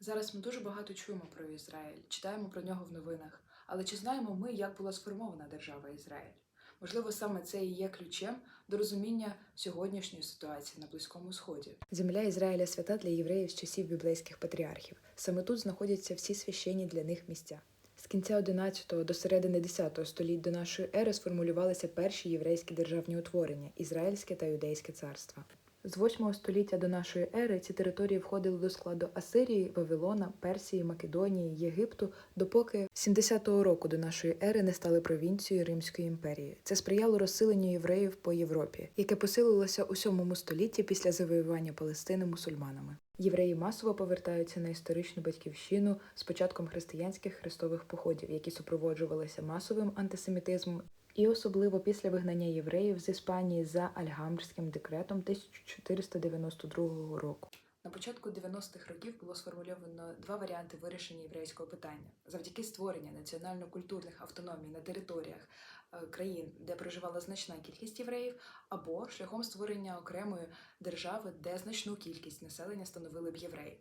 Зараз ми дуже багато чуємо про Ізраїль, читаємо про нього в новинах. Але чи знаємо ми, як була сформована держава Ізраїль? Можливо, саме це і є ключем до розуміння сьогоднішньої ситуації на Близькому Сході. Земля Ізраїля свята для євреїв з часів біблейських патріархів. Саме тут знаходяться всі священні для них місця. З кінця 11 до середини 10 століть до нашої ери сформулювалися перші єврейські державні утворення Ізраїльське та Юдейське царства. З 8 століття до нашої ери ці території входили до складу Асирії, Вавилона, Персії, Македонії, Єгипту, допоки 70-го року до нашої ери не стали провінцією Римської імперії. Це сприяло розсиленню євреїв по Європі, яке посилилося у 7 столітті після завоювання Палестини мусульманами. Євреї масово повертаються на історичну батьківщину з початком християнських хрестових походів, які супроводжувалися масовим антисемітизмом і особливо після вигнання євреїв з Іспанії за Альгамбрським декретом 1492 року. На початку 90-х років було сформульовано два варіанти вирішення єврейського питання завдяки створення національно-культурних автономій на територіях е, країн, де проживала значна кількість євреїв, або шляхом створення окремої держави, де значну кількість населення становили б євреї.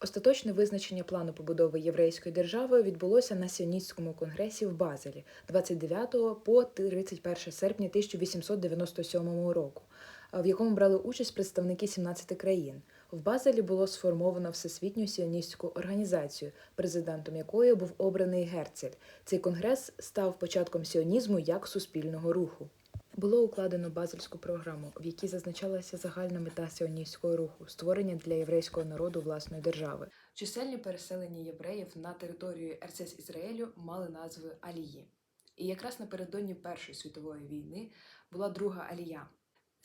Остаточне визначення плану побудови єврейської держави відбулося на Сіоністському конгресі в Базелі 29 по 31 серпня 1897 року, в якому брали участь представники 17 країн. В Базелі було сформовано Всесвітню сіоністську організацію, президентом якої був обраний Герцель. Цей конгрес став початком сіонізму як суспільного руху. Було укладено базельську програму, в якій зазначалася загальна мета сіоністського руху створення для єврейського народу власної держави. Чисельні переселення євреїв на територію РСС Ізраїлю мали назви Алії. І якраз напередодні Першої світової війни була друга алія.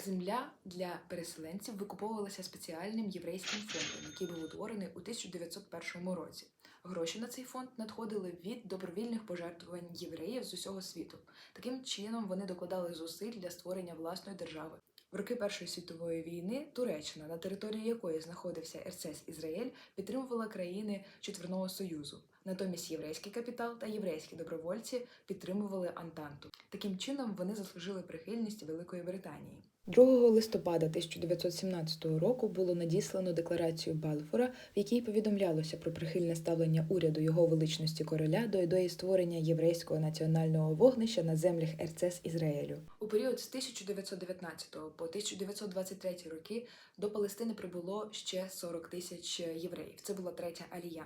Земля для переселенців викуповувалася спеціальним єврейським фондом, який був утворений у 1901 році. Гроші на цей фонд надходили від добровільних пожертвувань євреїв з усього світу. Таким чином вони докладали зусиль для створення власної держави. В роки Першої світової війни Туреччина, на території якої знаходився РЦС Ізраїль, підтримувала країни Четверного Союзу. Натомість єврейський капітал та єврейські добровольці підтримували Антанту. Таким чином вони заслужили прихильність Великої Британії. 2 листопада 1917 року було надіслано декларацію Балфора, в якій повідомлялося про прихильне ставлення уряду його величності короля до ідеї створення єврейського національного вогнища на землях РЦС Ізраїлю. У період з 1919 по 1923 роки до Палестини прибуло ще 40 тисяч євреїв. Це була третя алія.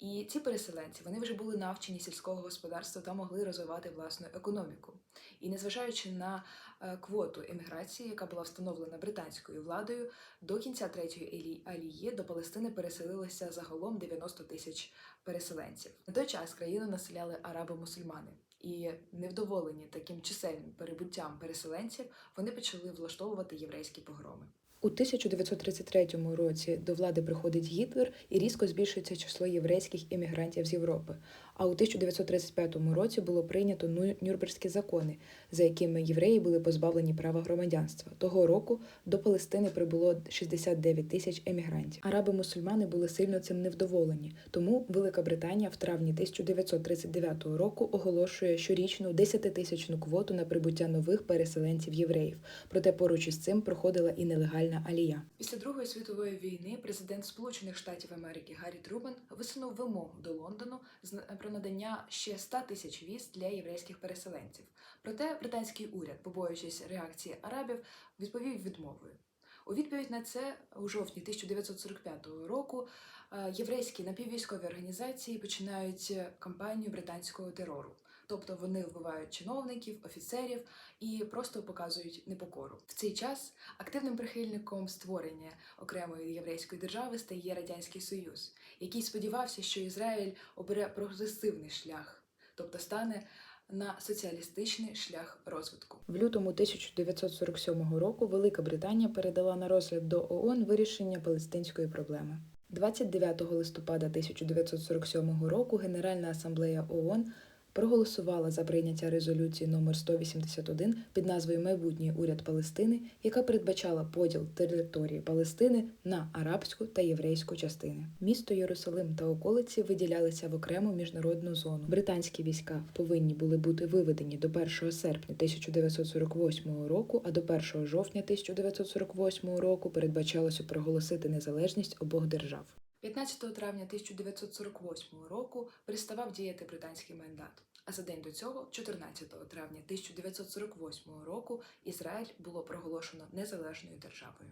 І ці переселенці вони вже були навчені сільського господарства та могли розвивати власну економіку. І незважаючи на е, квоту еміграції, яка була встановлена британською владою, до кінця третьої алії до Палестини переселилися загалом 90 тисяч переселенців. На той час країну населяли араби-мусульмани. І невдоволені таким чисельним перебуттям переселенців, вони почали влаштовувати єврейські погроми. У 1933 році до влади приходить Гітлер і різко збільшується число єврейських іммігрантів з Європи. А у 1935 році було прийнято Нюрнберзькі закони, за якими євреї були позбавлені права громадянства. Того року до Палестини прибуло 69 тисяч емігрантів. Араби-мусульмани були сильно цим невдоволені, тому Велика Британія в травні 1939 року оголошує щорічну 10-тисячну квоту на прибуття нових переселенців євреїв. Проте поруч із цим проходила і нелегальна алія. Після Другої світової війни президент Сполучених Штатів Америки Гаррі Трубен висунув вимогу до Лондону про надання ще 100 тисяч віз для єврейських переселенців. Проте британський уряд, побоюючись реакції арабів, відповів відмовою. У відповідь на це у жовтні 1945 року е, єврейські напіввійськові організації починають кампанію британського терору. Тобто вони вбивають чиновників, офіцерів і просто показують непокору. В цей час активним прихильником створення окремої єврейської держави стає Радянський Союз, який сподівався, що Ізраїль обере прогресивний шлях, тобто стане на соціалістичний шлях розвитку. В лютому 1947 року Велика Британія передала на розгляд до ООН вирішення палестинської проблеми. 29 листопада 1947 року Генеральна асамблея ООН проголосувала за прийняття резолюції номер 181 під назвою Майбутній уряд Палестини, яка передбачала поділ території Палестини на арабську та єврейську частини. Місто Єрусалим та околиці виділялися в окрему міжнародну зону. Британські війська повинні були бути виведені до 1 серпня 1948 року, а до 1 жовтня 1948 року передбачалося проголосити незалежність обох держав. 15 травня 1948 року переставав діяти британський мандат. А за день до цього, 14 травня 1948 року, Ізраїль було проголошено незалежною державою.